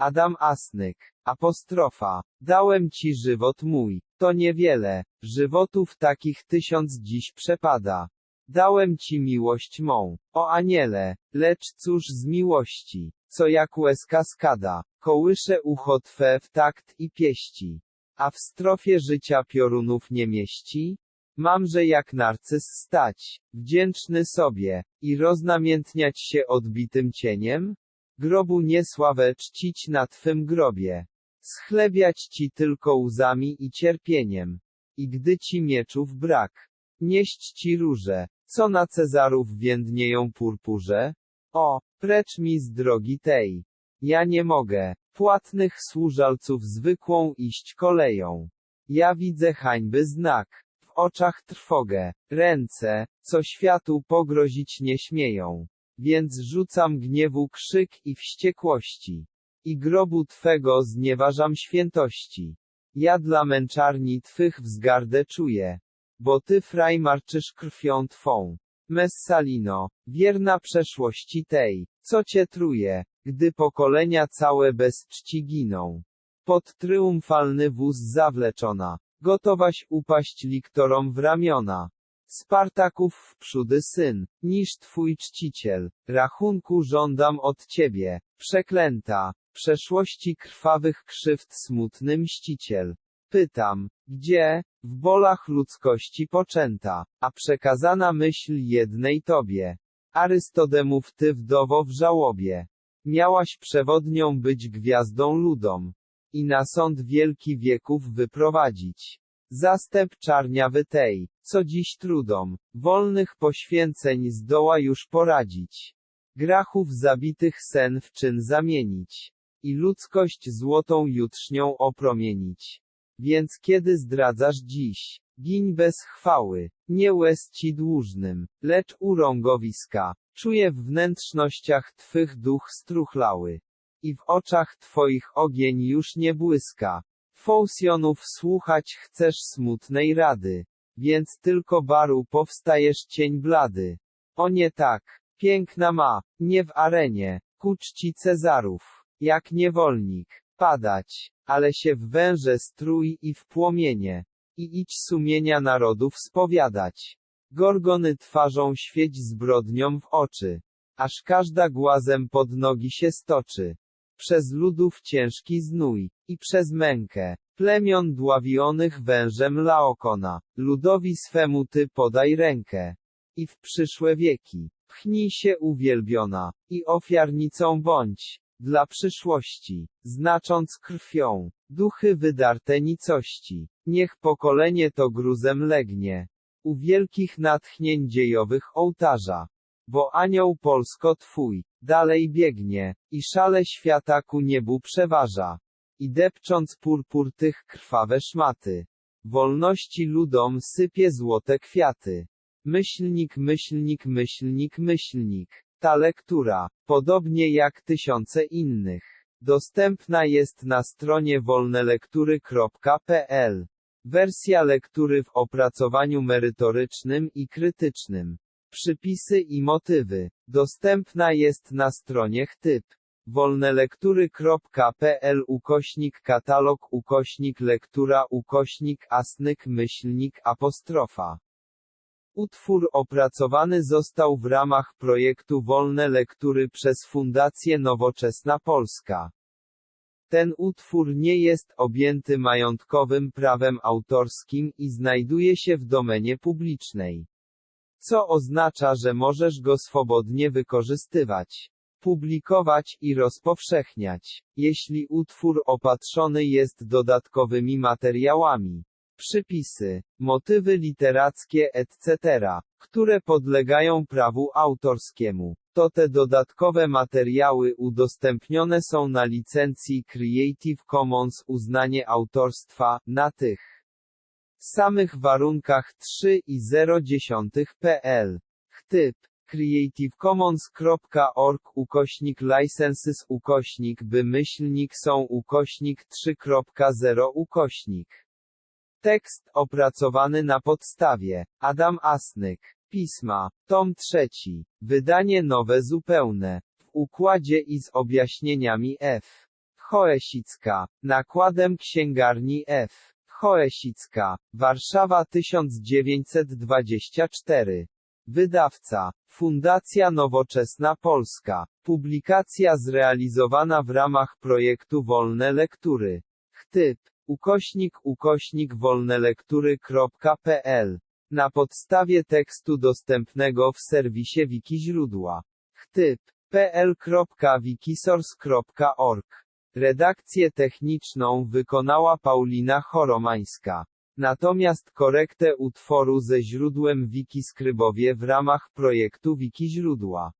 Adam Asnyk. Apostrofa. Dałem ci żywot mój. To niewiele. Żywotów takich tysiąc dziś przepada. Dałem ci miłość mą. O aniele. Lecz cóż z miłości? Co jak łez kaskada. Kołysze ucho twe w takt i pieści. A w strofie życia piorunów nie mieści? Mamże jak narcyz stać, wdzięczny sobie, i roznamiętniać się odbitym cieniem? Grobu niesławę czcić na twym grobie. Schlebiać ci tylko łzami i cierpieniem. I gdy ci mieczów brak, nieść ci róże, co na Cezarów więdnieją purpurze? O, precz mi z drogi tej. Ja nie mogę, płatnych służalców zwykłą iść koleją. Ja widzę hańby znak, w oczach trwogę, ręce, co światu pogrozić nie śmieją. Więc rzucam gniewu krzyk i wściekłości. I grobu Twego znieważam świętości. Ja dla męczarni Twych wzgardę czuję. Bo Ty frajmarczysz krwią Twą. Messalino, wierna przeszłości tej, co Cię truje, gdy pokolenia całe bez czci giną. Pod triumfalny wóz zawleczona, gotowaś upaść liktorom w ramiona. Spartaków w przódy syn, niż twój czciciel, rachunku żądam od ciebie, przeklęta, przeszłości krwawych krzywd smutny mściciel. Pytam, gdzie, w bolach ludzkości poczęta, a przekazana myśl jednej tobie. Arystodemów ty wdowo w żałobie. Miałaś przewodnią być gwiazdą ludom. I na sąd wielki wieków wyprowadzić. Zastęp czarniawy tej, co dziś trudom, wolnych poświęceń zdoła już poradzić. Grachów zabitych sen w czyn zamienić. I ludzkość złotą jutrznią opromienić. Więc kiedy zdradzasz dziś, giń bez chwały, nie łez ci dłużnym, lecz urągowiska, czuję w wnętrznościach twych duch struchlały. I w oczach twoich ogień już nie błyska. Fousjonów słuchać chcesz smutnej rady. Więc tylko baru powstajesz cień blady. O nie tak, piękna ma, nie w arenie, ku czci Cezarów, jak niewolnik, padać, ale się w węże strój i w płomienie. I idź sumienia narodów spowiadać. Gorgony twarzą świeć zbrodniom w oczy. Aż każda głazem pod nogi się stoczy. Przez ludów ciężki znój, i przez mękę, plemion dławionych wężem Laokona, ludowi swemu ty podaj rękę. I w przyszłe wieki, pchnij się uwielbiona, i ofiarnicą bądź, dla przyszłości, znacząc krwią, duchy wydarte nicości. Niech pokolenie to gruzem legnie. U wielkich natchnień dziejowych ołtarza. Bo anioł Polsko Twój, dalej biegnie, i szale świata ku niebu przeważa. I depcząc purpur tych krwawe szmaty. Wolności ludom sypie złote kwiaty. Myślnik, myślnik, myślnik, myślnik. Ta lektura, podobnie jak tysiące innych, dostępna jest na stronie wolnelektury.pl. Wersja lektury w opracowaniu merytorycznym i krytycznym. Przypisy i motywy. Dostępna jest na stronie chtyp. wolnelektury.pl ukośnik katalog ukośnik lektura ukośnik asnyk myślnik apostrofa. Utwór opracowany został w ramach projektu Wolne Lektury przez Fundację Nowoczesna Polska. Ten utwór nie jest objęty majątkowym prawem autorskim i znajduje się w domenie publicznej. Co oznacza, że możesz go swobodnie wykorzystywać, publikować i rozpowszechniać, jeśli utwór opatrzony jest dodatkowymi materiałami przypisy, motywy literackie etc., które podlegają prawu autorskiemu. To te dodatkowe materiały udostępnione są na licencji Creative Commons uznanie autorstwa, na tych samych warunkach 3.0.10.pl. Chtyp creativecommons.org ukośnik licenses ukośnik by myślnik są ukośnik 3.0 ukośnik Tekst opracowany na podstawie Adam Asnyk. Pisma. Tom trzeci. Wydanie nowe zupełne. W układzie i z objaśnieniami F. Choesicka. Nakładem księgarni F. Choesicka. Warszawa 1924. Wydawca. Fundacja Nowoczesna Polska. Publikacja zrealizowana w ramach projektu Wolne Lektury. Chtyp. Ukośnik ukośnik wolnelektury.pl. Na podstawie tekstu dostępnego w serwisie Wiki Źródła. Chtyp. pl.wikisource.org. Redakcję techniczną wykonała Paulina Choromańska. Natomiast korektę utworu ze źródłem Wiki skrybowie w ramach projektu Wiki Źródła.